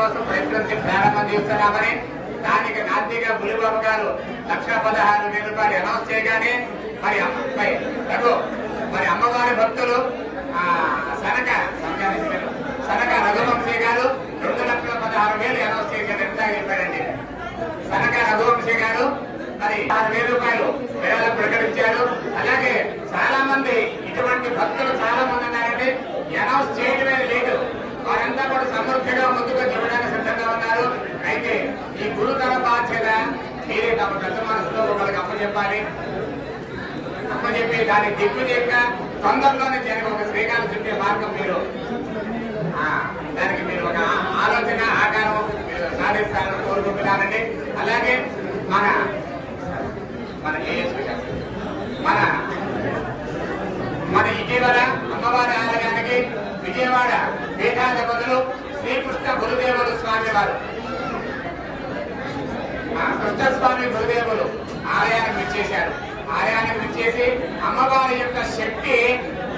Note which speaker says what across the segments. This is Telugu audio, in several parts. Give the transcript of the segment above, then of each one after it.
Speaker 1: కోసం ప్రయత్నం ప్రారంభం చేస్తున్నామని దానికి నాందిగా బులిబాబు గారు లక్ష పదహారు వేల రూపాయలు అనౌన్స్ చేయగానే మరి అమ్మ- రఘు మరి అమ్మవారి భక్తులు సనక సనక రఘువంశీ గారు రెండు లక్షల పదహారు వేలు అనౌన్స్ చేశారు ఎంత చెప్పాడండి సనక రఘువంశీ గారు మరి ఆరు వేల రూపాయలు విరాళం ప్రకటించారు అలాగే చాలా మంది ఇటువంటి భక్తులు చాలా మంది ఉన్నారండి అనౌన్స్ చేయడమే లేదు వారంతా కూడా సమృద్ధిగా ముందుకు చెప్పడానికి సిద్ధంగా ఉన్నారు అయితే ఈ గురుతర బాధ్యత మీరే తమ పెద్ద మనసులో ఒకరికి అప్పచెప్పాలి. అప్పచెప్పి దిక్కు దిగ్విజయంగా తొందరలోనే దానికి ఒక శ్రీకారం చుట్టే మార్గం మీరు. దానికి మీరు ఒక ఆలోచన ఆకారం సాధిస్తారని కోరుకుంటున్నానండి. అలాగే మన మన మన మన ఇటీవల అమ్మవారి ఆలయానికి విజయవాడ పీఠాధిపతులు శ్రీకృష్ణ గురుదేవులు స్వామి వారు స్వామి గురుదేవులు ఆలయానికి విచ్చేశారు ఆలయానికి విచ్చేసి అమ్మవారి యొక్క శక్తి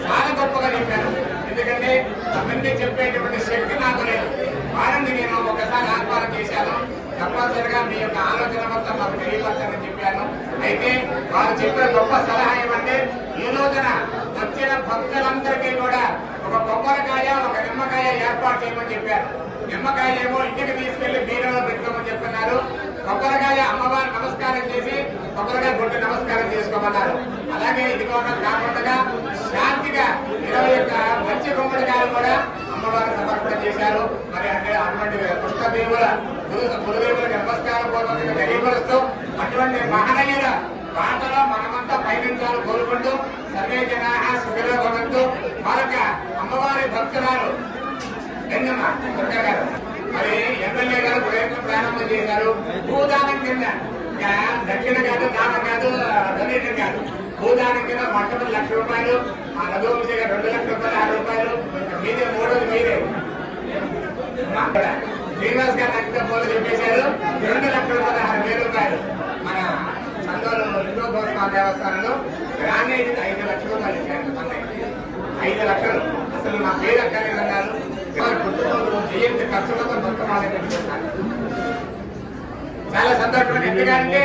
Speaker 1: చాలా గొప్పగా చెప్పారు. ఎందుకంటే అవన్నీ చెప్పేటువంటి శక్తి నాకు లేదు. వారిని నేను ఒకసారి ఆహ్వానం చేశాను. తప్పనిసరిగా మీ యొక్క ఆలోచన మొత్తం మాకు తెలియపరచని చెప్పాను. అయితే వారు చెప్పిన గొప్ప సలహా ఏమంటే ఈ రోజున వచ్చిన భక్తులందరికీ కూడా ఒక కొబ్బరికాయ ఒక నిమ్మకాయ ఏర్పాటు చేయమని చెప్పారు. నిమ్మకాయ ఏమో ఇంటికి తీసుకెళ్ళి బీరులో పెట్టుకోమని చెప్తున్నారు కొబ్బరికాయ అమ్మవారి నమస్కారం చేసి కొబ్బరికాయ కొట్టి నమస్కారం చేసుకోమన్నారు. అలాగే ఇది కాకుండా శాంతిగా ఇరవై యొక్క మంచి గుమ్మడికాయలు కూడా అమ్మవారికి సమర్పణ చేశారు. మరి అంటే అటువంటి కృష్ణదేవుల గురుదేవుల నమస్కారం పూర్వకంగా తెలియపరుస్తూ అటువంటి మహనీయుల బాటలో మనమంతా పయనించాలని కోరుకుంటూ సర్వే జనా సుఖలో భవంతు. మరొక అమ్మవారి భక్తురాలు ఏంటమ్మా గారు మరి ఎమ్మెల్యే గారు ప్రయత్నం ప్రారంభం చేశారు. భూదానం కింద దక్షిణ కాదు దానం కాదు డొనేషన్ కాదు. భూదానం కింద మొట్టమొదటి లక్ష రూపాయలు ఆ రఘువంశీ గారు రెండు లక్షల రూపాయలు ఆరు రూపాయలు. మీదే మూడోది మీదే. శ్రీనివాస్ గారు నాకు పోలు చెప్పేశారు. రెండు లక్షల పదహారు వేల రూపాయలు. మన సందోలు హిందూ గోస్వామి దేవస్థానంలో గ్రానైట్ ఐదు లక్షల రూపాయలు ఇచ్చారు. మొన్న. ఐదు లక్షలు. అసలు నా పేరు అక్కర్లేదన్నారు. వారి కుటుంబంలో జయంతి ఖర్చులతో మొత్తం వాళ్ళే చాలా సంతోషం. ఎందుకంటే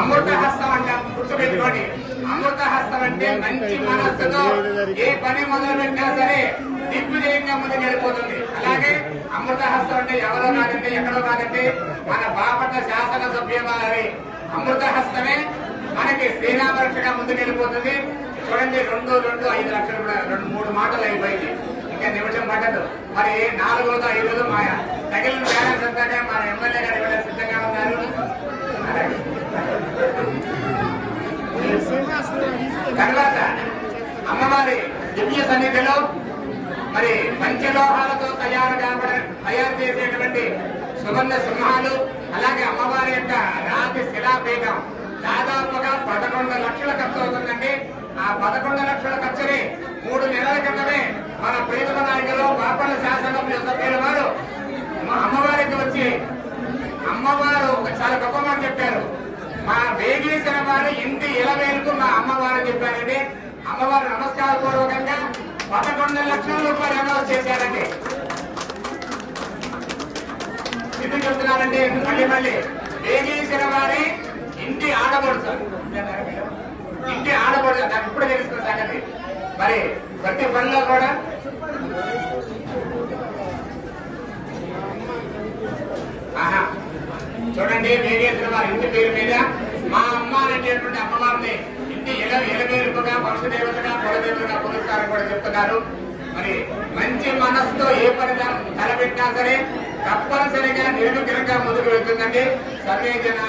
Speaker 1: అమృత హస్తం అంటే గుర్తుపెట్టుకోండి. అమృత హస్తం అంటే మంచి మనస్సుతో ఏ పని మొదలు పెట్టినా సరే దిగ్విజయంగా ముందుకు వెళ్ళిపోతుంది అలాగే అమృత హస్తం అంటే ఎవరో కాదండి ఎక్కడో కాదండి మన బాపట్ల శాసన అమృత హస్తమే మనకి శ్రీరామరక్షగా ముందుకు వెళ్ళిపోతుంది చూడండి రెండు రెండు ఐదు లక్షలు కూడా రెండు మూడు మాటలు అయిపోయింది. ఇంకా నిమిషం పట్టదు. మరి నాలుగోదో ఐదోదో మాయ. తగిలిన బ్యాలెన్స్ అంతా మన ఎమ్మెల్యే గారు కూడా సిద్ధంగా ఉన్నారు. తర్వాత అమ్మవారి దివ్య సన్నిధిలో మరి పంచలోహాలతో తయారు కాబడ తయారు చేసేటువంటి సుగంధ సింహాలు అలాగే అమ్మవారి యొక్క రాతి శిలాపీఠం దాదాపుగా పదకొండు లక్షల ఖర్చు అవుతుందండి. ఆ పదకొండు లక్షల ఖర్చుని మూడు నెలల క్రితమే మన ప్రీతమ నాయకులు బాపల శాసనసభ్యుల సభ్యుల వారు మా అమ్మవారికి వచ్చి అమ్మవారు ఒక చాలా గొప్ప మాట చెప్పారు మా వేగేసిన వారి ఇంటి ఇలవేలుకు మా అమ్మవారు చెప్పారండి. అమ్మవారు నమస్కార పూర్వకంగా పదకొండు లక్షల రూపాయలు అనౌన్స్ చేశారండి. ఎందుకు చెప్తున్నారండి మళ్ళీ మళ్ళీ వేగేసిన వారి ఇంటి ఆడబడుచు ఇంటి ఆడబడుచు నాకు ఇప్పుడు తెలుసుకుంటానండి. సంగతి మరి ప్రతి పనిలో కూడా ఆహా. చూడండి వేగేశ్వర వారి ఇంటి పేరు మీద మా అమ్మ అనేటటువంటి అమ్మవారిని ఇంటి ఎల ఎలవేలుపుగా వంశదేవతగా కులదేవతగా పురస్కారం కూడా చెప్తున్నారు. మరి మంచి మనసుతో ఏ పని తలపెట్టినా సరే తప్పనిసరిగా నిర్విఘ్నంగా ముందుకు వెళ్తుందండి. సర్వే జనా